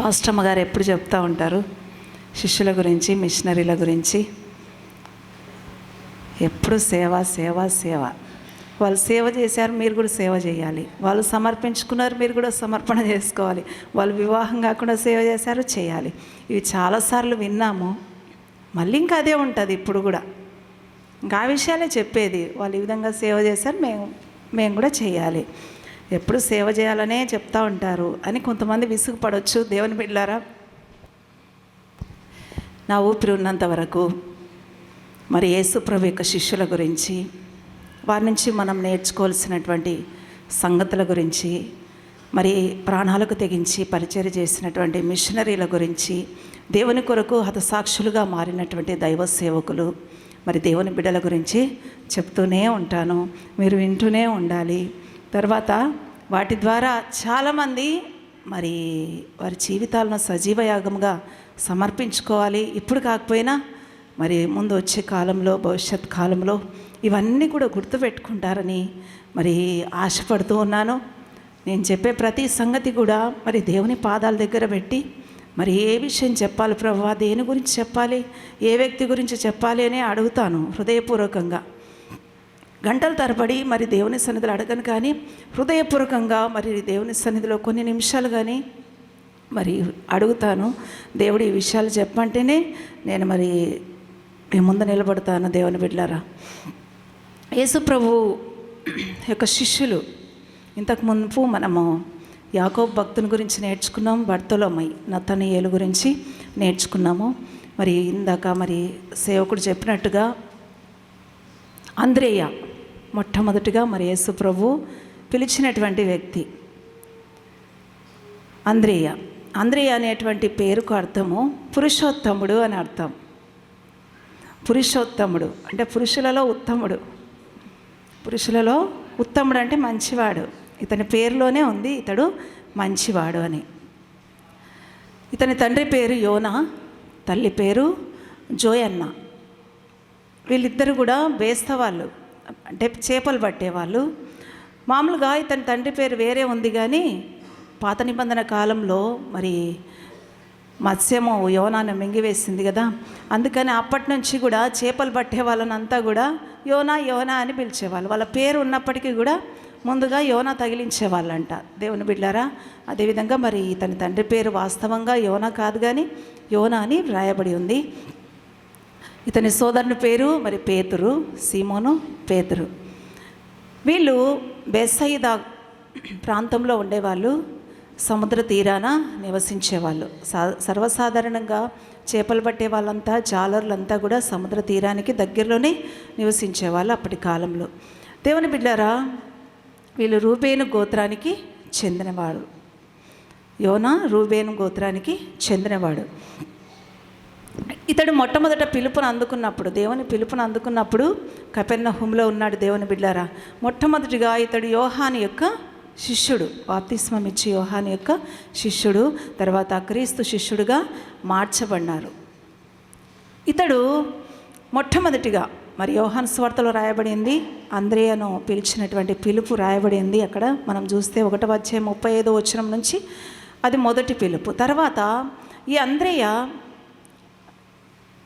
పాస్టమ్మ గారు ఎప్పుడు చెప్తూ ఉంటారు? శిష్యుల గురించి మిషనరీల గురించి. ఎప్పుడు సేవ సేవ సేవ. వాళ్ళు సేవ చేశారు మీరు కూడా సేవ చేయాలి. వాళ్ళు సమర్పించుకున్నారు మీరు కూడా సమర్పణ చేసుకోవాలి. వాళ్ళు వివాహం కాకుండా సేవ చేశారు చేయాలి. ఇవి చాలాసార్లు విన్నాము. మళ్ళీ ఇంకా అదే ఉంటుంది ఇప్పుడు కూడా. ఇంకా ఆ విషయాలే చెప్పేది. వాళ్ళు ఈ విధంగా సేవ చేశారు మేము మేము కూడా చేయాలి. ఎప్పుడు సేవ చేయాలనే చెప్తా ఉంటారు అని కొంతమంది విసుగుపడవచ్చు దేవుని బిడ్డారా నా ఊపిరి ఉన్నంత వరకు మరి యేసుప్రభు యొక్క శిష్యుల గురించి వారి నుంచి మనం నేర్చుకోవాల్సినటువంటి సంగతుల గురించి మరి ప్రాణాలకు తెగించి పరిచయం చేసినటువంటి మిషనరీల గురించి దేవుని కొరకు హతసాక్షులుగా మారినటువంటి దైవ సేవకులు మరి దేవుని బిడ్డల గురించి చెప్తూనే ఉంటాను. మీరు వింటూనే ఉండాలి. తర్వాత వాటి ద్వారా చాలామంది మరి వారి జీవితాలను సజీవ యాగంగా సమర్పించుకోవాలి. ఇప్పుడు కాకపోయినా మరి ముందు వచ్చే కాలంలో భవిష్యత్ కాలంలో ఇవన్నీ కూడా గుర్తుపెట్టుకుంటారని మరి ఆశపడుతూ ఉన్నాను. నేను చెప్పే ప్రతి సంగతి కూడా మరి దేవుని పాదాల దగ్గర పెట్టి మరి ఏ విషయం చెప్పాలి ప్రభు దేని గురించి చెప్పాలి ఏ వ్యక్తి గురించి చెప్పాలి అని అడుగుతాను హృదయపూర్వకంగా. గంటల తరబడి మరి దేవుని సన్నిధిలో అడగను కానీ హృదయపూర్వకంగా మరి దేవుని సన్నిధిలో కొన్ని నిమిషాలు కానీ మరి అడుగుతాను. దేవుడు ఈ విషయాలు చెప్పంటేనే నేను మరి మీ ముందు నిలబడతాను దేవుని బిడ్డారా యేసు ప్రభు యొక్క శిష్యులు ఇంతకు మునుపు మనము యాకోబ్ భక్తుని గురించి నేర్చుకున్నాం బర్తలోమై నతనీయుల గురించి నేర్చుకున్నాము. మరి ఇందాక మరి సేవకుడు చెప్పినట్టుగా అంద్రేయ మొట్టమొదటిగా మరి యేసు ప్రభు పిలిచినటువంటి వ్యక్తి. అంద్రేయ. అంద్రేయ అనేటువంటి పేరుకు అర్థము పురుషోత్తముడు అని అర్థం. పురుషోత్తముడు అంటే పురుషులలో ఉత్తముడు. పురుషులలో ఉత్తముడు అంటే మంచివాడు. ఇతని పేరులోనే ఉంది ఇతడు మంచివాడు అని. ఇతని తండ్రి పేరు యోన తల్లి పేరు జోయన్న. వీళ్ళిద్దరు కూడా బేస్తవాళ్ళు. అంటే చేపలు పట్టేవాళ్ళు. మామూలుగా ఇతని తండ్రి పేరు వేరే ఉంది కానీ పాత నిబంధన కాలంలో మరి మత్స్యము యోనాను మింగివేసింది కదా. అందుకని అప్పటి నుంచి కూడా చేపలు పట్టే వాళ్ళనంతా కూడా యోనా యోనా అని పిలిచేవాళ్ళు. వాళ్ళ పేరు ఉన్నప్పటికీ కూడా ముందుగా యోనా తగిలించేవాళ్ళంట. దేవుని బిడ్డారా అదేవిధంగా మరి ఇతని తండ్రి పేరు వాస్తవంగా యోనా కాదు కానీ యోనా అని వ్రాయబడి ఉంది. ఇతని సోదరుని పేరు మరి పేతురు సీమోను పేతురు. వీళ్ళు బెస్సయిదా ప్రాంతంలో ఉండేవాళ్ళు సముద్ర తీరాన నివసించేవాళ్ళు. సా సర్వసాధారణంగా చేపలు పట్టే వాళ్ళంతా జాలర్లంతా కూడా సముద్ర తీరానికి దగ్గరలోనే నివసించేవాళ్ళు అప్పటి కాలంలో. దేవుని బిడ్డారా వీళ్ళు రూబేను గోత్రానికి చెందినవాడు. యోనా రూబేను గోత్రానికి చెందినవాడు. ఇతడు మొట్టమొదట పిలుపును అందుకున్నప్పుడు దేవుని పిలుపును అందుకున్నప్పుడు కపెర్నహుంలో ఉన్నాడు దేవుని బిడ్డారా. మొట్టమొదటిగా ఇతడు యోహాని యొక్క శిష్యుడు బాప్తిస్మం ఇచ్చి యోహాని యొక్క శిష్యుడు తర్వాత క్రీస్తు శిష్యుడుగా మార్చబడినారు. ఇతడు మొట్టమొదటిగా మరి యోహాన్ స్వార్తలో రాయబడింది అంద్రేయను పిలిచినటువంటి పిలుపు రాయబడింది అక్కడ. మనం చూస్తే ఒకటో వచ్చే ముప్పై ఐదో వచ్చిన నుంచి అది మొదటి పిలుపు. తర్వాత ఈ అంద్రేయ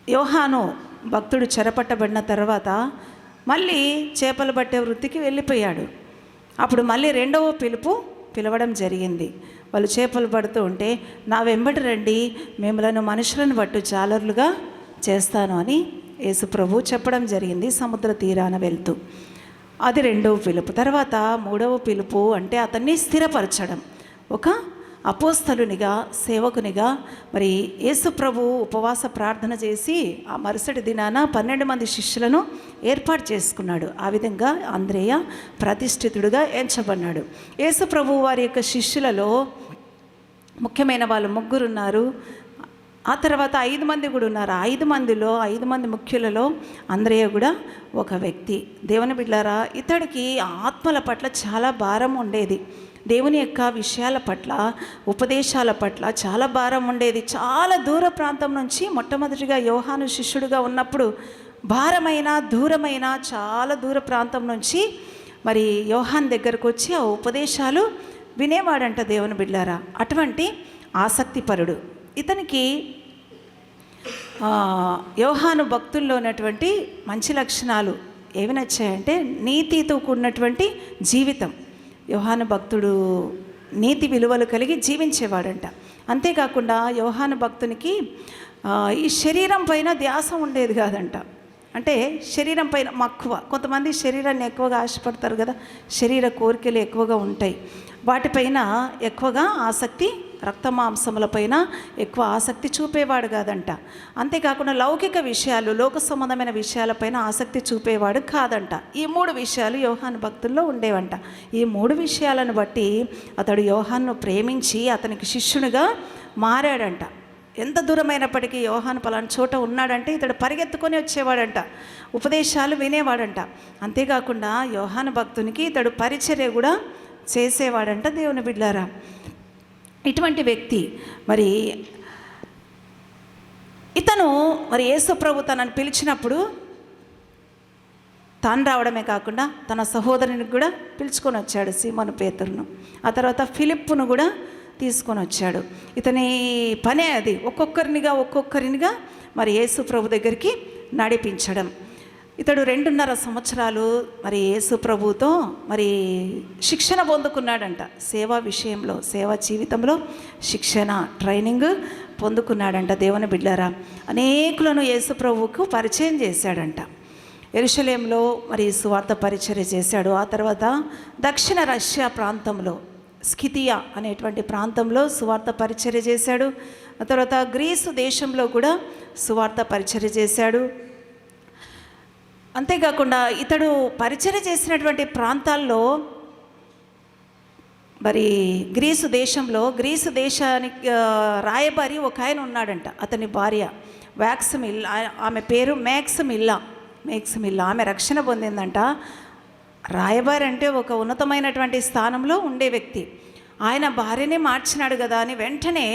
యోహాను భక్తుడు చెరపట్టబడిన తర్వాత మళ్ళీ చేపలు పట్టే వృత్తికి వెళ్ళిపోయాడు. అప్పుడు మళ్ళీ రెండవ పిలుపు పిలవడం జరిగింది. వాళ్ళు చేపలు పడుతూ ఉంటే నా వెంబడి రండి మిమ్మలను మనుషులను పట్టు జాలర్లుగా చేస్తాను అని యేసుప్రభు చెప్పడం జరిగింది సముద్ర తీరాన వెళ్తూ. అది రెండవ పిలుపు. తర్వాత మూడవ పిలుపు అంటే అతన్ని స్థిరపరచడం. ఒక అపోస్తలునిగా సేవకునిగా మరి యేసుప్రభు ఉపవాస ప్రార్థన చేసి ఆ మరుసటి దినాన పన్నెండు మంది శిష్యులను ఏర్పాటు చేసుకున్నాడు. ఆ విధంగా ఆంధ్రేయ ప్రతిష్ఠితుడుగా ఎంచబడినాడు యేసుప్రభు వారి యొక్క శిష్యులలో ముఖ్యమైన వాళ్ళు ముగ్గురు ఉన్నారు ఆ తర్వాత ఐదు మంది కూడా ఉన్నారు. ఐదు మందిలో ఐదు మంది ముఖ్యులలో అంద్రయ్య కూడా ఒక వ్యక్తి. దేవుని బిడ్డారా ఇతడికి ఆత్మల పట్ల చాలా భారం ఉండేది. దేవుని యొక్క విషయాల పట్ల ఉపదేశాల పట్ల చాలా భారం ఉండేది. చాలా దూర ప్రాంతం నుంచి మొట్టమొదటిగా యోహాను శిష్యుడిగా ఉన్నప్పుడు భారమైన దూరమైన చాలా దూర ప్రాంతం నుంచి మరి యోహాన్ దగ్గరకు వచ్చి ఆ ఉపదేశాలు వినేవాడంట దేవుని బిడ్డారా అటువంటి ఆసక్తిపరుడు. ఇతనికి యోహాను భక్తుల్లో ఉన్నటువంటి మంచి లక్షణాలు ఏవి నచ్చాయంటే నీతితో కూడినటువంటి జీవితం. యోహాను భక్తుడు నీతి విలువలు కలిగి జీవించేవాడంట. అంతేకాకుండా యోహాను భక్తునికి ఈ శరీరం పైన ధ్యాస ఉండేది కాదంట. అంటే శరీరం పైన మక్కువ. కొంతమంది శరీరాన్ని ఎక్కువగా ఆశపడతారు కదా. శరీర కోరికలు ఎక్కువగా ఉంటాయి. వాటిపైన ఎక్కువగా ఆసక్తి రక్త మాంసములపైన ఎక్కువ ఆసక్తి చూపేవాడు కాదంట. అంతేకాకుండా లౌకిక విషయాలు లోక సంబంధమైన విషయాలపైన ఆసక్తి చూపేవాడు కాదంట. ఈ మూడు విషయాలు యోహాను భక్తుల్లో ఉండేవంట. ఈ మూడు విషయాలను బట్టి అతడు యోహాన్ను ప్రేమించి అతనికి శిష్యునిగా మారాడంట. ఎంత దూరమైనప్పటికీ యోహాను పలానా చోట ఉన్నాడంటే ఇతడు పరిగెత్తుకొని వచ్చేవాడంట. ఉపదేశాలు వినేవాడంట. అంతేకాకుండా యోహాను భక్తునికి ఇతడు పరిచర్య కూడా చేసేవాడంట దేవుని బిడ్డారా. ఇటువంటి వ్యక్తి మరి ఇతను మరి యేసుప్రభు తనను పిలిచినప్పుడు తాను రావడమే కాకుండా తన సహోదరుని కూడా పిలుచుకొని వచ్చాడు సీమను పేతురును. ఆ తర్వాత ఫిలిప్పును కూడా తీసుకొని వచ్చాడు. ఇతని పనే అది ఒక్కొక్కరినిగా ఒక్కొక్కరినిగా మరి యేసు ప్రభు దగ్గరికి నడిపించడం. ఇతడు రెండున్నర సంవత్సరాలు మరి యేసు ప్రభుతో మరి శిక్షణ పొందుకున్నాడంట. సేవా విషయంలో సేవా జీవితంలో శిక్షణ ట్రైనింగ్ పొందుకున్నాడంట దేవుని బిడ్డారా. అనేకులను యేసు ప్రభువుకు పరిచయం చేశాడంట. ఎరుషలేంలో మరి సువార్త పరిచర్య చేశాడు. ఆ తర్వాత దక్షిణ రష్యా ప్రాంతంలో స్కితియా అనేటువంటి ప్రాంతంలో సువార్త పరిచర్య చేశాడు. ఆ తర్వాత గ్రీసు దేశంలో కూడా సువార్త పరిచర్య చేశాడు. అంతేకాకుండా ఇతడు పరిచయ చేసినటువంటి ప్రాంతాల్లో మరి గ్రీసు దేశంలో గ్రీసు దేశానికి రాయబారి ఒక ఆయన ఉన్నాడంట అతని భార్య వ్యాక్సమిల్ ఆమె పేరు మ్యాక్సమిల్లా మేక్సమిల్లా ఆమె రక్షణ పొందిందంట. రాయబారి అంటే ఒక ఉన్నతమైనటువంటి స్థానంలో ఉండే వ్యక్తి. ఆయన భార్యనే మార్చినాడు కదా అని వెంటనే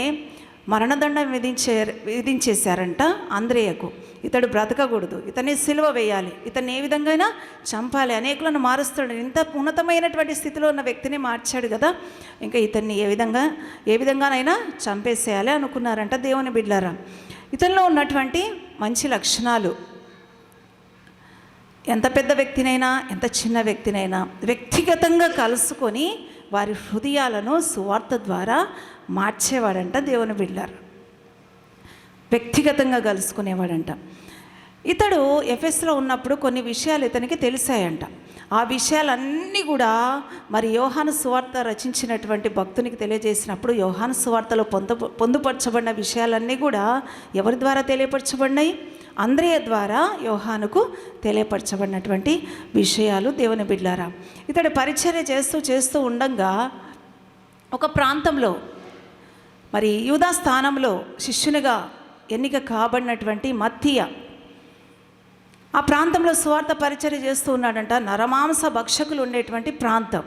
మరణదండం విధించే విధించేశారంట ఆంధ్రేయకు ఇతడు బ్రతకకూడదు. ఇతన్ని సిలువ వేయాలి. ఇతన్ని ఏ విధంగా చంపాలి. అనేకులను మారుస్తాడు. ఇంత ఉన్నతమైనటువంటి స్థితిలో ఉన్న వ్యక్తిని మార్చాడు కదా ఇంకా ఇతన్ని ఏ విధంగా ఏ విధంగానైనా చంపేసేయాలి అనుకున్నారంట దేవుని బిడ్లారా. ఇతనిలో ఉన్నటువంటి మంచి లక్షణాలు. ఎంత పెద్ద వ్యక్తినైనా ఎంత చిన్న వ్యక్తినైనా వ్యక్తిగతంగా కలుసుకొని వారి హృదయాలను సువార్త ద్వారా మార్చేవాడంట దేవుని బిడ్డారు వ్యక్తిగతంగా కలుసుకునేవాడంట. ఇతడు ఎఫ్ఎస్లో ఉన్నప్పుడు కొన్ని విషయాలు ఇతనికి తెలిసాయంట. ఆ విషయాలన్నీ కూడా మరి యోహాను సువార్త రచించినటువంటి భక్తునికి తెలియజేసినప్పుడు యోహాను సువార్తలో పొంద పొందుపరచబడిన విషయాలన్నీ కూడా ఎవరి ద్వారా తెలియపరచబడినాయి అంద్రేయ ద్వారా యోహానుకు తెలియపరచబడినటువంటి విషయాలు దేవుని బిడ్లారా ఇతడు పరిచర్య చేస్తూ చేస్తూ ఉండంగా ఒక ప్రాంతంలో మరి యూదా స్థానంలో శిష్యునిగా ఎన్నిక కాబడినటువంటి మత్తియ ఆ ప్రాంతంలో స్వార్థ పరిచర్య చేస్తూ ఉన్నాడంట. నరమాంస భక్షకులు ఉండేటువంటి ప్రాంతం.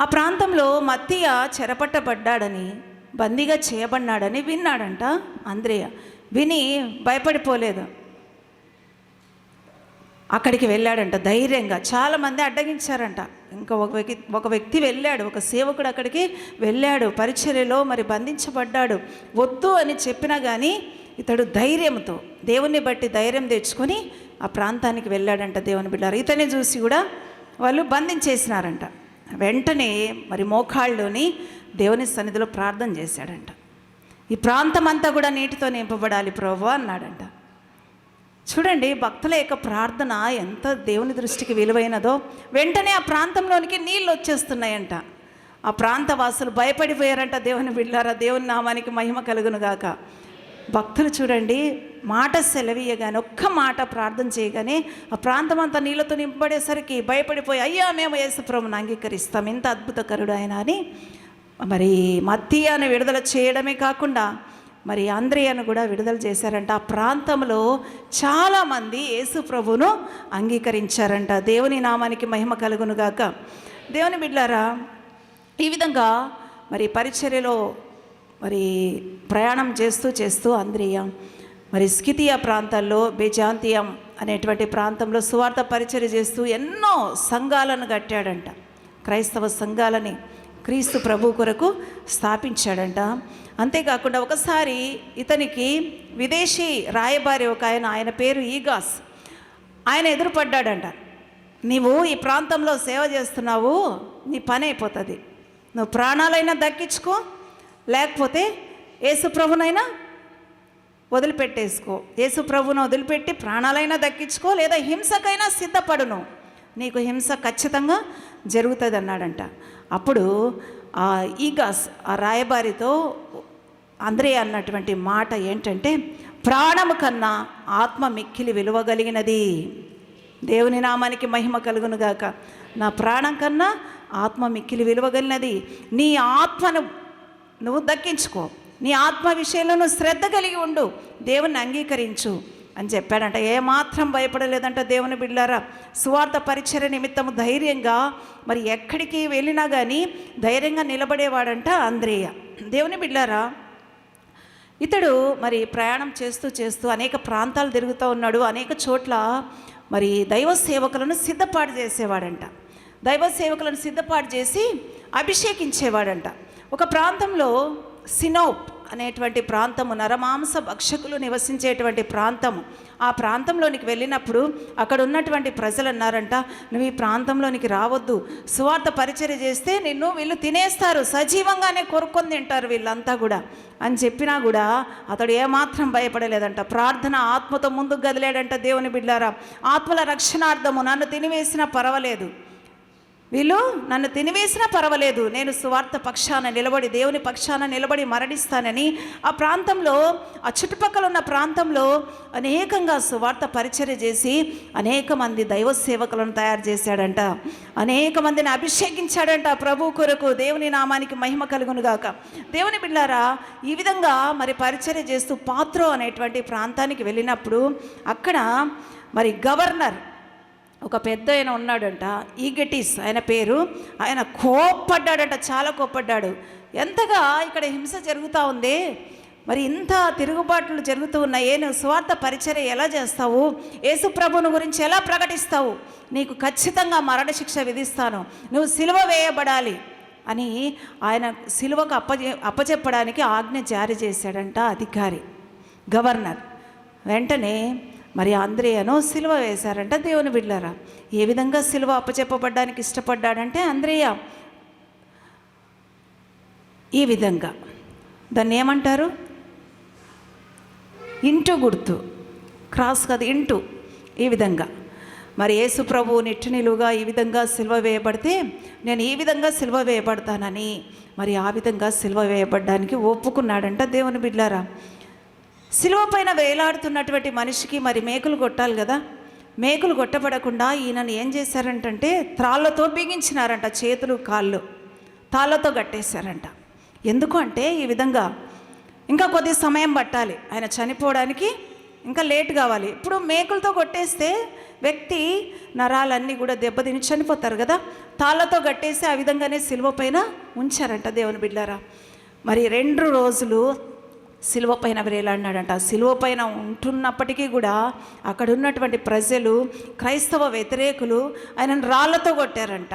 ఆ ప్రాంతంలో మత్తియ చెరపట్టబడ్డాడని బందీగా చేయబడినాడని విన్నాడంట అంద్రేయ. విని భయపడిపోలేదు. అక్కడికి వెళ్ళాడంట ధైర్యంగా. చాలామంది అడ్డగించారంట. ఇంకా ఒక వ్యక్తి ఒక వ్యక్తి వెళ్ళాడు ఒక సేవకుడు అక్కడికి వెళ్ళాడు పరిచర్యలో మరి బంధించబడ్డాడు. వద్దు అని చెప్పినా కానీ ఇతడు ధైర్యంతో దేవుణ్ణి బట్టి ధైర్యం తెచ్చుకొని ఆ ప్రాంతానికి వెళ్ళాడంట దేవుని బిడ్డారు. ఇతని చూసి కూడా వాళ్ళు బంధించేసినారంట. వెంటనే మరి మోకాళ్ళలోని దేవుని సన్నిధిలో ప్రార్థన చేశాడంట. ఈ ప్రాంతం అంతా కూడా నీటితో నింపబడాలి ప్రభు అన్నాడంట. చూడండి భక్తుల యొక్క ప్రార్థన ఎంత దేవుని దృష్టికి విలువైనదో. వెంటనే ఆ ప్రాంతంలోనికి నీళ్ళు వచ్చేస్తున్నాయంట. ఆ ప్రాంత వాసులు భయపడిపోయారంట దేవుని బిళ్ళారా దేవుని నామానికి మహిమ కలుగునుగాక భక్తులు చూడండి మాట సెలవీయగానే ఒక్క మాట ప్రార్థన చేయగానే ఆ ప్రాంతం అంతా నీళ్ళతో నింపబడేసరికి భయపడిపోయి అయ్యా మేము యేసుప్రభుని అంగీకరిస్తాం ఎంత అద్భుతకరుడు ఆయన అని. మరి మత్తియాను విడుదల చేయడమే కాకుండా మరి ఆంధ్రేయను కూడా విడుదల చేశారంట. ఆ ప్రాంతంలో చాలామంది యేసు ప్రభును అంగీకరించారంట. దేవుని నామానికి మహిమ కలుగునుగాక. దేవుని బిడ్లారా ఈ విధంగా మరి పరిచర్యలో మరి ప్రయాణం చేస్తూ చేస్తూ ఆంధ్రేయ మరి స్కితియా ప్రాంతాల్లో బేజాంతియం అనేటువంటి ప్రాంతంలో సువార్త పరిచర్య చేస్తూ ఎన్నో సంఘాలను కట్టాడంట. క్రైస్తవ సంఘాలని క్రీస్తు ప్రభు కొరకు స్థాపించాడంట. అంతేకాకుండా ఒకసారి ఇతనికి విదేశీ రాయబారి ఒక ఆయన ఆయన పేరు ఈగాస్. ఆయన ఎదురుపడ్డాడంట. నీవు ఈ ప్రాంతంలో సేవ చేస్తున్నావు నీ పని అయిపోతుంది. నువ్వు ప్రాణాలైనా దక్కించుకో లేకపోతే యేసుప్రభునైనా వదిలిపెట్టేసుకో. యేసుప్రభును వదిలిపెట్టి ప్రాణాలైనా దక్కించుకో లేదా హింసకైనా సిద్ధపడును. నీకు హింస ఖచ్చితంగా జరుగుతుంది అన్నాడంట అప్పుడు ఇక ఈగాస్ ఆ రాయబారితో అంద్రే అన్నటువంటి మాట ఏంటంటే ప్రాణము కన్నా ఆత్మ మిక్కిలి విలువగలిగినది. దేవుని నామానికి మహిమ కలుగును గాక. నా ప్రాణం కన్నా ఆత్మ మిక్కిలి విలువగలిగినది. నీ ఆత్మను నువ్వు దక్కించుకో. నీ ఆత్మ విషయంలో నువ్వు శ్రద్ధ కలిగి ఉండు. దేవుని అంగీకరించు. అని చెప్పాడంట. ఏమాత్రం భయపడలేదంట దేవుని బిడ్డారా సువార్థ పరిచయ నిమిత్తము ధైర్యంగా మరి ఎక్కడికి వెళ్ళినా కానీ ధైర్యంగా నిలబడేవాడంట అంద్రేయ. దేవుని బిళ్ళారా ఇతడు మరి ప్రయాణం చేస్తూ చేస్తూ అనేక ప్రాంతాలు తిరుగుతూ ఉన్నాడు. అనేక చోట్ల మరి దైవ సేవకులను సిద్ధపాటు చేసేవాడంట. దైవ సేవకులను సిద్ధపాటు చేసి అభిషేకించేవాడంట. ఒక ప్రాంతంలో సినోప్ అనేటువంటి ప్రాంతము నరమాంస భక్షకులు నివసించేటువంటి ప్రాంతము. ఆ ప్రాంతంలోనికి వెళ్ళినప్పుడు అక్కడ ఉన్నటువంటి ప్రజలు అన్నారంట నువ్వు ఈ ప్రాంతంలోనికి రావద్దు. సువార్త పరిచర్య చేస్తే నిన్ను వీళ్ళు తినేస్తారు. సజీవంగానే కొరుక్కొని తింటారు వీళ్ళంతా కూడా. అని చెప్పినా కూడా అతడు ఏమాత్రం భయపడలేదంట. ప్రార్థన ఆత్మతో ముందుకు గదిలేడంట దేవుని బిడ్డారా. ఆత్మల రక్షణార్థము నన్ను తినివేసినా పర్వాలేదు. వీళ్ళు నన్ను తినివేసినా పర్వాలేదు. నేను సువార్త పక్షాన నిలబడి దేవుని పక్షాన నిలబడి మరణిస్తానని ఆ ప్రాంతంలో ఆ చుట్టుపక్కల ఉన్న ప్రాంతంలో అనేకంగా సువార్త పరిచర్య చేసి అనేక మంది దైవ సేవకులను తయారు చేశాడంట. అనేక మందిని అభిషేకించాడంట ప్రభు కొరకు. దేవుని నామానికి మహిమ కలుగునుగాక. దేవుని బిళ్ళారా ఈ విధంగా మరి పరిచర్య చేస్తూ పాత్రో అనేటువంటి ప్రాంతానికి వెళ్ళినప్పుడు అక్కడ మరి గవర్నర్ ఒక పెద్ద ఆయన ఉన్నాడంట ఈగటిస్ ఆయన పేరు. ఆయన కోప్పడ్డాడంట చాలా కోప్పడ్డాడు. ఎంతగా ఇక్కడ హింస జరుగుతూ ఉంది? మరి ఇంత తిరుగుబాట్లు జరుగుతూ ఉన్నాయే. నువ్వు స్వార్థ పరిచర్య ఎలా చేస్తావు? యేసుప్రభుని గురించి ఎలా ప్రకటిస్తావు? నీకు ఖచ్చితంగా మరణశిక్ష విధిస్తాను. నువ్వు సిలువ వేయబడాలి అని ఆయన సిలువకు అప్పజె అప్పచెప్పడానికి ఆజ్ఞ జారీ చేశాడంట అధికారి గవర్నర్. వెంటనే మరి ఆంధ్రేయను సిలువ వేశారంట దేవుని బిడ్డారా ఏ విధంగా సిలువ అప్పచెప్పబడ్డానికి ఇష్టపడ్డాడంటే ఆంధ్రేయ ఈ విధంగా. దాన్ని ఏమంటారు? ఇంటు గుర్తు. క్రాస్ కదా ఇంటు. ఈ విధంగా. మరి యేసు ప్రభు నిలువుగా ఈ విధంగా సిల్వ వేయబడితే నేను ఈ విధంగా సిల్వ వేయబడతానని మరి ఆ విధంగా సిల్వ వేయబడ్డానికి ఒప్పుకున్నాడంట దేవుని బిడ్డారా సిలువ పైన వేలాడుతున్నటువంటి మనిషికి మరి మేకులు కొట్టాలి కదా? మేకులు కొట్టబడకుండా ఈయనను ఏం చేశారంటే త్రాళ్ళతో బిగించినారంట చేతులు కాళ్ళు తాళ్ళతో కట్టేశారంట. ఎందుకు అంటే ఈ విధంగా ఇంకా కొద్ది సమయం పట్టాలి. ఆయన చనిపోవడానికి ఇంకా లేట్ కావాలి. ఇప్పుడు మేకులతో కొట్టేస్తే వ్యక్తి నరాలన్నీ కూడా దెబ్బతిని చనిపోతారు కదా? తాళ్ళతో కట్టేసి ఆ విధంగానే సిలువ పైన ఉంచారంట దేవుని బిడ్డారా. మరి రెండు రోజులు సిలువ పైన వేలాడినాడంట. సిలువ పైన ఉంటున్నప్పటికీ కూడా అక్కడ ఉన్నటువంటి ప్రజలు క్రైస్తవ వ్యతిరేకులు ఆయనను రాళ్ళతో కొట్టారంట.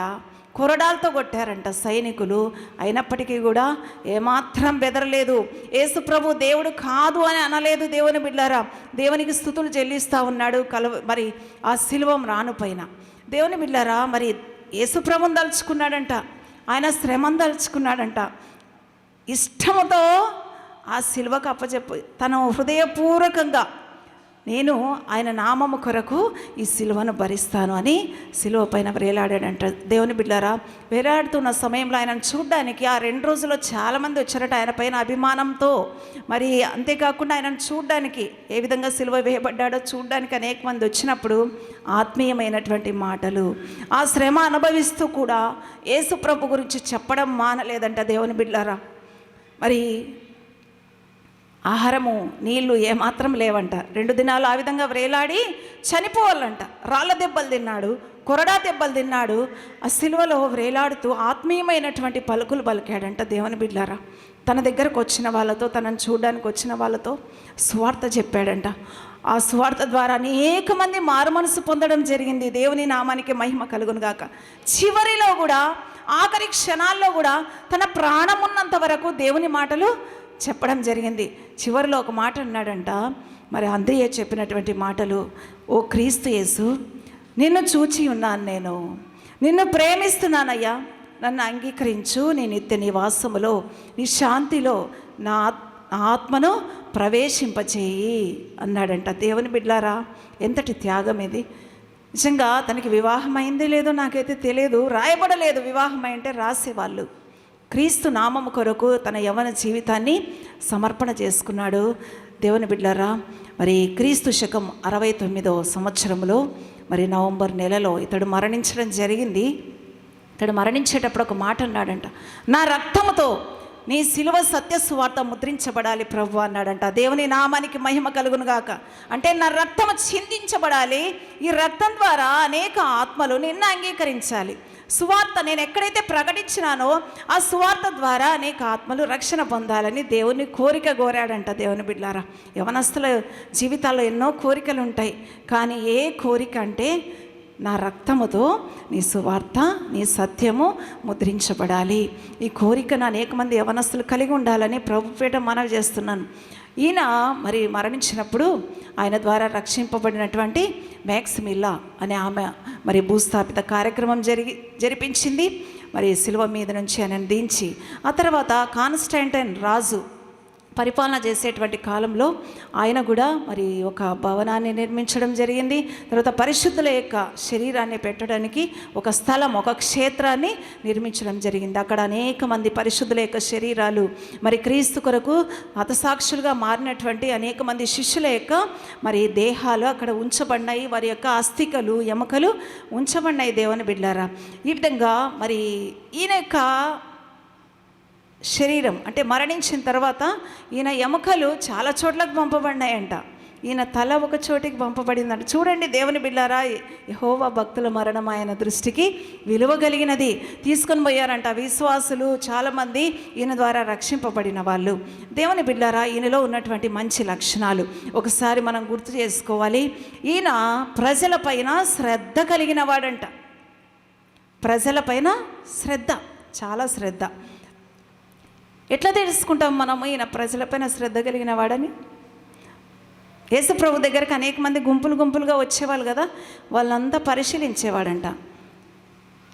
కొరడాలతో కొట్టారంట సైనికులు. అయినప్పటికీ కూడా ఏమాత్రం బెదరలేదు. ఏసుప్రభు దేవుడు కాదు అని అనలేదు దేవుని బిడ్డారా. దేవునికి స్థుతులు చెల్లిస్తూ ఉన్నాడు కలవ మరి ఆ శిల్వం రాను పైన. దేవుని బిడ్డారా మరి యేసుప్రభుని దలుచుకున్నాడంట ఆయన శ్రమం దలుచుకున్నాడంట ఇష్టముతో ఆ సిలువకు అప్పచెప్పు తన హృదయపూర్వకంగా నేను ఆయన నామము కొరకు ఈ సిలువను భరిస్తాను అని సిలువ పైన వేలాడాడంట. దేవుని బిడ్డారా వేలాడుతున్న సమయంలో ఆయనను చూడడానికి ఆ రెండు రోజుల్లో చాలామంది వచ్చారట ఆయన పైన అభిమానంతో. మరి అంతేకాకుండా ఆయనను చూడడానికి ఏ విధంగా సిలువ వేయబడ్డాడో చూడడానికి అనేక మంది వచ్చినప్పుడు ఆత్మీయమైనటువంటి మాటలు. ఆ శ్రమ అనుభవిస్తూ కూడా యేసుప్రభు గురించి చెప్పడం మానలేదంట దేవుని బిడ్డారా. మరి ఆహారము నీళ్ళు ఏమాత్రం లేవంట. రెండు దినాలు ఆ విధంగా వ్రేలాడి చనిపోవాలంట. రాళ్ళ దెబ్బలు తిన్నాడు కొరడా దెబ్బలు తిన్నాడు ఆ సిలువలో వ్రేలాడుతూ ఆత్మీయమైనటువంటి పలుకులు పలికాడంట దేవుని బిడ్డారా తన దగ్గరకు వచ్చిన వాళ్ళతో తనను చూడడానికి వచ్చిన వాళ్ళతో స్వార్థ చెప్పాడంట. ఆ స్వార్థ ద్వారా అనేక మంది మారుమనసు పొందడం జరిగింది. దేవుని నామానికి మహిమ కలుగునుగాక చివరిలో కూడా ఆఖరి క్షణాల్లో కూడా తన ప్రాణమున్నంత వరకు దేవుని మాటలు చెప్పడం జరిగింది. చివరిలో ఒక మాట అన్నాడంట. మరి అంద్రియ చెప్పినటువంటి మాటలు ఓ క్రీస్తు యేసు నిన్ను చూచి ఉన్నాను నేను. నిన్ను ప్రేమిస్తున్నానయ్యా. నన్ను అంగీకరించు. నీ నిత్య నివాసములో నీ శాంతిలో నా ఆత్- నా ఆత్మను ప్రవేశింపచేయి అన్నాడంట. దేవుని బిడ్లారా ఎంతటి త్యాగం ఇది. నిజంగా తనకి వివాహం లేదో నాకైతే తెలియదు. రాయబడలేదు వివాహం అంటే రాసేవాళ్ళు. క్రీస్తు నామము కొరకు తన యవన జీవితాన్ని సమర్పణ చేసుకున్నాడు. దేవుని బిడ్డరా మరి క్రీస్తు శకం అరవై తొమ్మిదో సంవత్సరంలో మరి నవంబర్ నెలలో ఇతడు మరణించడం జరిగింది. ఇతడు మరణించేటప్పుడు ఒక మాట అన్నాడంట నా రక్తముతో నీ సిలువ సత్య సువార్త ముద్రించబడాలి ప్రభు అన్నాడంట. దేవుని నామానికి మహిమ కలుగును గాక. అంటే నా రక్తము చిందించబడాలి. ఈ రక్తం ద్వారా అనేక ఆత్మలు నిన్ను అంగీకరించాలి. సువార్త నేను ఎక్కడైతే ప్రకటించినానో ఆ సువార్త ద్వారా అనేక ఆత్మలు రక్షణ పొందాలని దేవుని కోరిక కోరాడంట దేవుని బిడ్డారా యవనస్తుల జీవితాల్లో ఎన్నో కోరికలు ఉంటాయి. కానీ ఏ కోరిక అంటే నా రక్తముతో నీ సువార్త నీ సత్యము ముద్రించబడాలి. ఈ కోరికను అనేక మంది యవనస్తులు కలిగి ఉండాలని ప్రభుపేట మనవి చేస్తున్నాను. ఈయన మరి మరణించినప్పుడు ఆయన ద్వారా రక్షింపబడినటువంటి మ్యాక్స్ మిల్లా అనే ఆమె మరి భూస్థాపిత కార్యక్రమం జరిగి జరిపించింది. మరి శిలువ మీద నుంచి ఆయన దించి ఆ తర్వాత కాన్స్టాంటైన్ రాజు పరిపాలన చేసేటువంటి కాలంలో ఆయన కూడా మరి ఒక భవనాన్ని నిర్మించడం జరిగింది. తర్వాత పరిశుద్ధుల యొక్క శరీరాన్ని పెట్టడానికి ఒక స్థలం ఒక క్షేత్రాన్ని నిర్మించడం జరిగింది. అక్కడ అనేక మంది పరిశుద్ధుల యొక్క శరీరాలు మరి క్రీస్తు కొరకు హతసాక్షులుగా మారినటువంటి అనేక మంది శిష్యుల యొక్క మరి దేహాలు అక్కడ ఉంచబడినాయి. వారి యొక్క అస్థికలు ఎముకలు ఉంచబడినాయి దేవుని బిడ్డారా. ఈ విధంగా మరి ఈయన యొక్క శరీరం అంటే మరణించిన తర్వాత ఈయన ఎముకలు చాలా చోట్లకు పంపబడినాయంట. ఈయన తల ఒక చోటికి పంపబడిందంట. చూడండి దేవుని బిళ్ళారా యహోవా భక్తుల మరణం ఆయన దృష్టికి విలువగలిగినది తీసుకొని పోయారంట విశ్వాసులు చాలామంది ఈయన ద్వారా రక్షింపబడిన వాళ్ళు. దేవుని బిళ్ళారా ఈయనలో ఉన్నటువంటి మంచి లక్షణాలు. ఒకసారి మనం గుర్తు చేసుకోవాలి. ఈయన ప్రజలపైన శ్రద్ధ కలిగిన వాడంట. ప్రజలపైన శ్రద్ధ చాలా శ్రద్ధ. ఎట్లా తెలుసుకుంటాం మనము? ఈయన ప్రజలపైన శ్రద్ధ కలిగిన వాడని? యేసుప్రభు దగ్గరకు అనేక మంది గుంపులు గుంపులుగా వచ్చేవాళ్ళు కదా? వాళ్ళంతా పరిశీలించేవాడంట.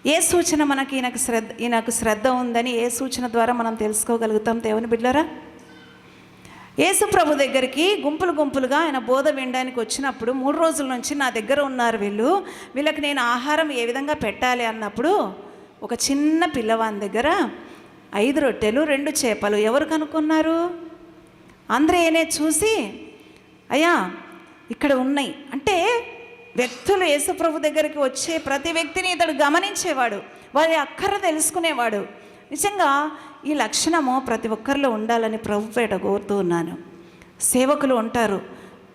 ఏ సూచన మనకి ఈయనకు శ్రద్ధ ఈయనకు శ్రద్ధ ఉందని ఏ సూచన ద్వారా మనం తెలుసుకోగలుగుతాం దేవుని బిడ్డరా యేసు ప్రభు దగ్గరికి గుంపులు గుంపులుగా ఆయన బోధ వినడానికి వచ్చినప్పుడు మూడు రోజుల నుంచి నా దగ్గర ఉన్నారు వీళ్ళు. వీళ్ళకి నేను ఆహారం ఏ విధంగా పెట్టాలి అన్నప్పుడు ఒక చిన్న పిల్లవాని దగ్గర ఐదు రొట్టెలు రెండు చేపలు. ఎవరు కనుక్కున్నారు? అందరూ చూసి అయ్యా ఇక్కడ ఉన్నాయి. అంటే వ్యక్తులు యేసుప్రభు దగ్గరికి వచ్చే ప్రతి వ్యక్తిని ఇతడు గమనించేవాడు. వారి అక్కర తెలుసుకునేవాడు. నిజంగా ఈ లక్షణము ప్రతి ఒక్కరిలో ఉండాలని ప్రభుపేట కోరుతూ ఉన్నాను. సేవకులు ఉంటారు.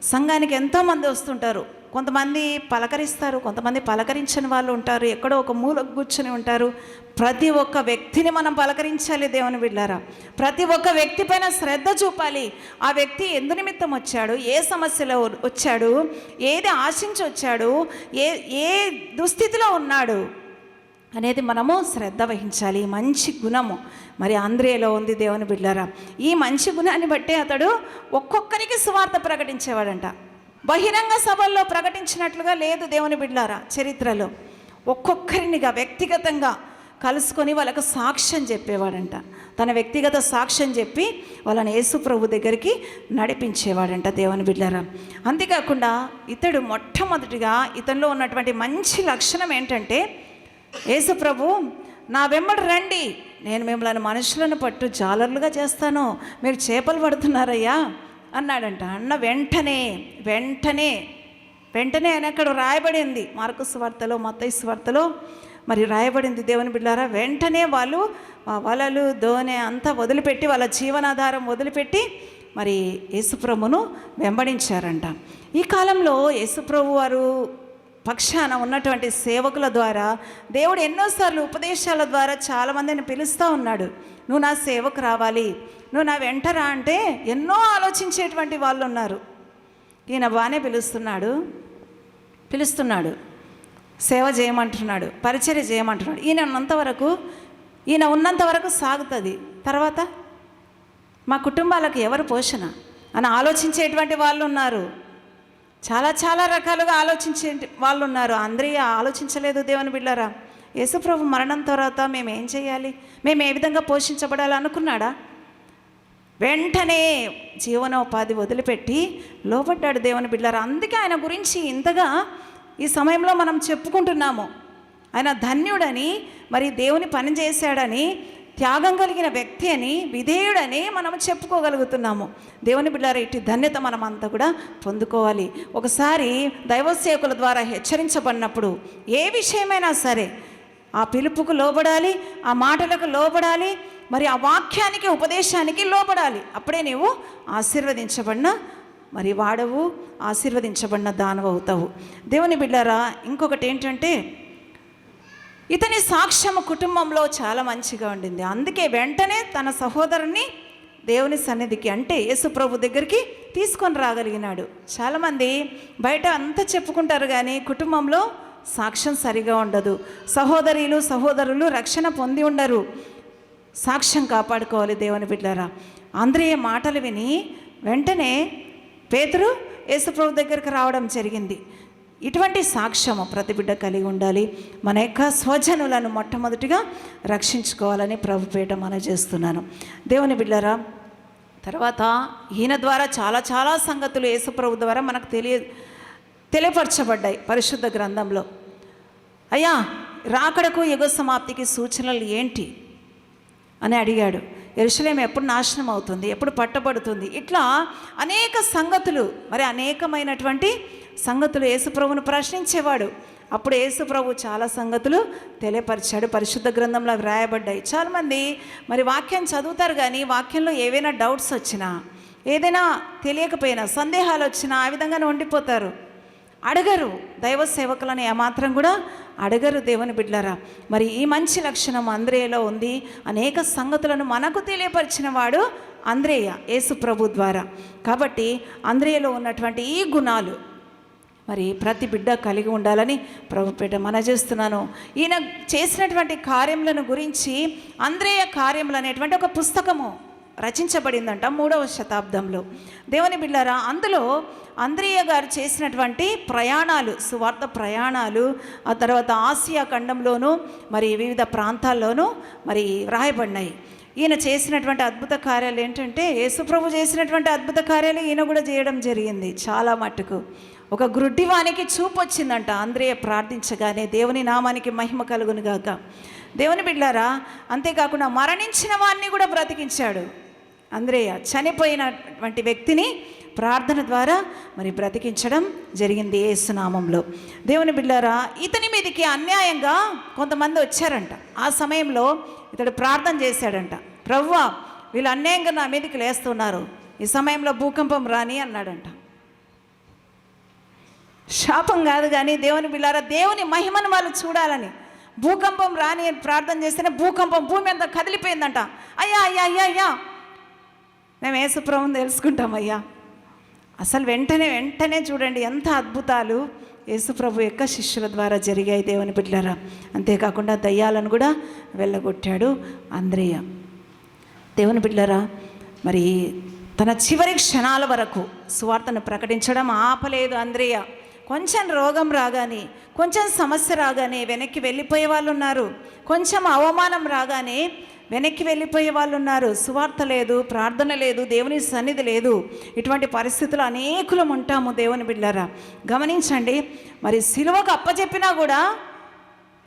సంఘానికి ఎంతోమంది వస్తుంటారు. కొంతమంది పలకరిస్తారు కొంతమంది పలకరించని వాళ్ళు ఉంటారు ఎక్కడో ఒక మూలకు కూర్చొని ఉంటారు. ప్రతి ఒక్క వ్యక్తిని మనం పలకరించాలి దేవుని బిడ్డారా. ప్రతి ఒక్క వ్యక్తి పైన శ్రద్ధ చూపాలి. ఆ వ్యక్తి ఎందు నిమిత్తం వచ్చాడు ఏ సమస్యలో వచ్చాడు ఏది ఆశించి వచ్చాడు ఏ ఏ దుస్థితిలో ఉన్నాడు అనేది మనము శ్రద్ధ వహించాలి. మంచి గుణము మరి ఆంధ్రేయలో ఉంది దేవుని బిడ్డారా. ఈ మంచి గుణాన్ని బట్టే అతడు ఒక్కొక్కరికి సువార్త ప్రకటించేవాడంట. బహిరంగ సభల్లో ప్రకటించినట్లుగా లేదు దేవుని బిడ్లారా చరిత్రలో. ఒక్కొక్కరినిగా వ్యక్తిగతంగా కలుసుకొని వాళ్ళకు సాక్ష్యం చెప్పేవాడంట. తన వ్యక్తిగత సాక్ష్యం చెప్పి వాళ్ళని యేసుప్రభు దగ్గరికి నడిపించేవాడంట దేవుని బిడ్డారా అంతేకాకుండా ఇతడు మొట్టమొదటిగా ఇతనిలో ఉన్నటువంటి మంచి లక్షణం ఏంటంటే యేసుప్రభు నా వెంబడి రండి. నేను మిమ్మల్ని మనుషులను పట్టు జాలర్లుగా చేస్తాను. మీరు చేపలు పడుతున్నారయ్యా. అన్నాడంట. అన్న వెంటనే వెంటనే వెంటనే ఆయన అక్కడ రాయబడింది. మార్కుస్ వార్తలో మత్తైస్ వార్తలో మరి రాయబడింది. దేవుని బిడ్డారా వెంటనే వాళ్ళు వలలు దోనె అంతా వదిలిపెట్టి వాళ్ళ జీవనాధారం వదిలిపెట్టి మరి యేసుప్రభును వెంబడించారంట. ఈ కాలంలో యేసుప్రభు వారు పక్షాన ఉన్నటువంటి సేవకుల ద్వారా దేవుడు ఎన్నోసార్లు ఉపదేశాల ద్వారా చాలామందిని పిలుస్తూ ఉన్నాడు. నువ్వు నా సేవకు రావాలి. నువ్వు నా వెంటరా అంటే ఎన్నో ఆలోచించేటువంటి వాళ్ళు ఉన్నారు. ఈయన బాగానే పిలుస్తున్నాడు. పిలుస్తున్నాడు. సేవ చేయమంటున్నాడు. పరిచర్య చేయమంటున్నాడు. ఈయన ఉన్నంతవరకు ఈయన ఉన్నంత వరకు సాగుతుంది. తర్వాత మా కుటుంబాలకు ఎవరు పోషణ? అని ఆలోచించేటువంటి వాళ్ళు ఉన్నారు. చాలా చాలా రకాలుగా ఆలోచించే వాళ్ళు ఉన్నారు అందరి ఆలోచించలేదు దేవుని బిళ్ళరా? యేసుప్రభు మరణం తర్వాత మేము ఏం చేయాలి? మేము ఏ విధంగా పోషించబడాలి అనుకున్నాడా? వెంటనే జీవనోపాధి వదిలిపెట్టి లోపడ్డాడు దేవుని బిడ్డారు అందుకే ఆయన గురించి ఇంతగా ఈ సమయంలో మనం చెప్పుకుంటున్నాము. ఆయన ధన్యుడని మరి దేవుని పని చేశాడని త్యాగం కలిగిన వ్యక్తి అని విధేయుడని మనం చెప్పుకోగలుగుతున్నాము. దేవుని బిడ్డారు ఇటు ధన్యత మనం అంతా కూడా పొందుకోవాలి. ఒకసారి దైవసేవకుల ద్వారా హెచ్చరించబడినప్పుడు ఏ విషయమైనా సరే ఆ పిలుపుకు లోబడాలి ఆ మాటలకు లోబడాలి మరి ఆ వాక్యానికి ఉపదేశానికి లోబడాలి. అప్పుడే నీవు ఆశీర్వదించబడిన మరి వాడవు ఆశీర్వదించబడిన దానవు అవుతావు. దేవుని బిడ్డారా ఇంకొకటి ఏంటంటే ఇతని సాక్ష్యం కుటుంబంలో చాలా మంచిగా ఉండింది. అందుకే వెంటనే తన సహోదరుని దేవుని సన్నిధికి అంటే యేసు ప్రభు దగ్గరికి తీసుకొని రాగలిగినాడు. చాలామంది బయట అంతా చెప్పుకుంటారు కానీ కుటుంబంలో సాక్ష్యం సరిగా ఉండదు. సహోదరులు సహోదరులు రక్షణ పొంది ఉండరు. సాక్ష్యం కాపాడుకోవాలి దేవుని బిడ్డరా ఆంధ్రేయ మాటలు విని వెంటనే పేతురు యేసుప్రభు దగ్గరికి రావడం జరిగింది. ఇటువంటి సాక్ష్యము ప్రతి బిడ్డ కలిగి ఉండాలి. మన యొక్క స్వజనులను మొట్టమొదటిగా రక్షించుకోవాలని ప్రభుపేట మన చేస్తున్నాను దేవుని బిడ్డరా తర్వాత ఈయన ద్వారా చాలా చాలా సంగతులు యేసుప్రభు ద్వారా మనకు తెలియ తెలియపరచబడ్డాయి పరిశుద్ధ గ్రంథంలో. అయ్యా రాకడకు యుగ సమాప్తికి సూచనలు ఏంటి? అని అడిగాడు. ఎరుసలేం ఎప్పుడు నాశనం అవుతుంది ఎప్పుడు పట్టబడుతుంది. ఇట్లా అనేక సంగతులు మరి అనేకమైనటువంటి సంగతులు యేసుప్రభును ప్రశ్నించేవాడు. అప్పుడు యేసుప్రభు చాలా సంగతులు తెలియపరిచాడు పరిశుద్ధ గ్రంథంలో వ్రాయబడ్డాయి రాయబడ్డాయి. చాలామంది మరి వాక్యం చదువుతారు కానీ వాక్యంలో ఏవైనా డౌట్స్ వచ్చినా ఏదైనా తెలియకపోయినా సందేహాలు వచ్చినా ఆ విధంగానే ఉండిపోతారు. అడగరు. దైవ సేవకులను ఏమాత్రం కూడా అడగరు దేవుని బిడ్లరా మరి ఈ మంచి లక్షణం అంద్రేయలో ఉంది. అనేక సంగతులను మనకు తెలియపరిచిన వాడు అంద్రేయ యేసు ప్రభు ద్వారా. కాబట్టి అంద్రేయలో ఉన్నటువంటి ఈ గుణాలు మరి ప్రతి బిడ్డ కలిగి ఉండాలని ప్రభుపేట మన చేస్తున్నాను ఈయన చేసినటువంటి కార్యములను గురించి అంద్రేయ కార్యములు అనేటువంటి ఒక పుస్తకము. రచించబడిందంట మూడవ శతాబ్దంలో. దేవుని బిళ్ళారా అందులో అంద్రియ గారు చేసినటువంటి ప్రయాణాలు సువార్త ప్రయాణాలు ఆ తర్వాత ఆసియా ఖండంలోనూ మరి వివిధ ప్రాంతాల్లోనూ మరి రాయబడినాయి. ఈయన చేసినటువంటి అద్భుత కార్యాలు ఏంటంటే యేసుప్రభు చేసినటువంటి అద్భుత కార్యాలు ఈయన కూడా చేయడం జరిగింది చాలా మట్టుకు. ఒక గ్రుడ్డివానికి చూపు వచ్చిందంట ఆంధ్రేయ ప్రార్థించగానే దేవుని నామానికి మహిమ కలుగునుగాక దేవుని బిడ్డారా అంతేకాకుండా మరణించిన వాడిని కూడా బ్రతికించాడు. అంద్రేయ చనిపోయినటువంటి వ్యక్తిని ప్రార్థన ద్వారా మరి బ్రతికించడం జరిగింది ఏసునామంలో దేవుని బిడ్డారా ఇతని మీదకి అన్యాయంగా కొంతమంది వచ్చారంట. ఆ సమయంలో ఇతడు ప్రార్థన చేశాడంట. ప్రవ్వా వీళ్ళు అన్యాయంగా నా మీదకి లేస్తున్నారు. ఈ సమయంలో భూకంపం రాని అన్నాడంట. శాపం కాదు కానీ దేవుని బిళ్ళారా దేవుని మహిమను వాళ్ళు చూడాలని. భూకంపం రాని అని ప్రార్థన చేస్తేనే భూకంపం భూమి అంతా కదిలిపోయిందంట. అయ్యా అయ్యా అయ్యా అయ్యా మేము యేసుప్రభుని తెలుసుకుంటాం అయ్యా అసలు వెంటనే వెంటనే చూడండి ఎంత అద్భుతాలు యేసుప్రభు యొక్క శిష్యుల ద్వారా జరిగాయి దేవుని బిడ్డలారా. అంతేకాకుండా దయ్యాలను కూడా వెళ్ళగొట్టాడు అంద్రేయ. దేవుని బిడ్డలారా మరి తన చివరి క్షణాల వరకు సువార్తను ప్రకటించడం ఆపలేదు అంద్రేయ. కొంచెం రోగం రాగానే కొంచెం సమస్య రాగానే వెనక్కి వెళ్ళిపోయే వాళ్ళు ఉన్నారు కొంచెం అవమానం రాగానే వెనక్కి వెళ్ళిపోయే వాళ్ళు ఉన్నారు సువార్త లేదు ప్రార్థన లేదు దేవుని సన్నిధి లేదు. ఇటువంటి పరిస్థితులు అనేకులం ఉంటాము దేవుని బిడ్డారా గమనించండి మరి సిలువకు అప్పచెప్పినా కూడా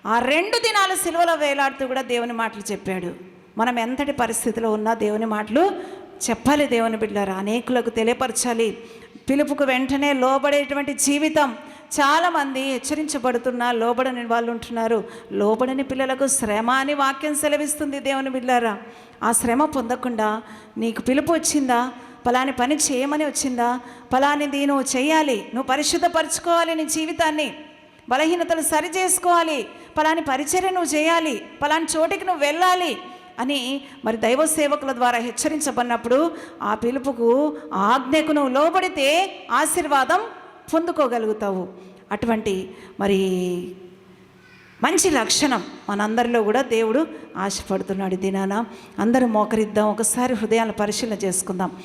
ఆ రెండు దినాలు సిలువలో వేలాడుతూ కూడా దేవుని మాటలు చెప్పాడు. మనం ఎంతటి పరిస్థితిలో ఉన్నా దేవుని మాటలు చెప్పాలి దేవుని బిడ్డారా అనేకులకు తెలియపరచాలి. పిలుపుకు వెంటనే లోబడేటువంటి జీవితం చాలామంది హెచ్చరించబడుతున్నా లోబడని వాళ్ళు ఉంటున్నారు. లోబడని పిల్లలకు శ్రమ అని వాక్యం సెలవిస్తుంది దేవుని బిడ్డారా. ఆ శ్రమ పొందకుండా నీకు పిలుపు వచ్చిందా? పలాని పని చేయమని వచ్చిందా? పలానిది నువ్వు చేయాలి నువ్వు పరిశుద్ధపరచుకోవాలి నీ జీవితాన్ని. బలహీనతలు సరి చేసుకోవాలి పలాని పరిచర్య నువ్వు చేయాలి పలాని చోటికి నువ్వు వెళ్ళాలి. అని మరి దైవ సేవకుల ద్వారా హెచ్చరించబడినప్పుడు ఆ పిలుపుకు ఆజ్ఞకు నువ్వు లోబడితే ఆశీర్వాదం పొందుకోగలుగుతావు. అటువంటి మరి మంచి లక్షణం మనందరిలో కూడా దేవుడు ఆశపడుతున్నాడు దినాన. అందరూ మోకరిద్దాం. ఒకసారి హృదయాలను పరిశీలన చేసుకుందాం.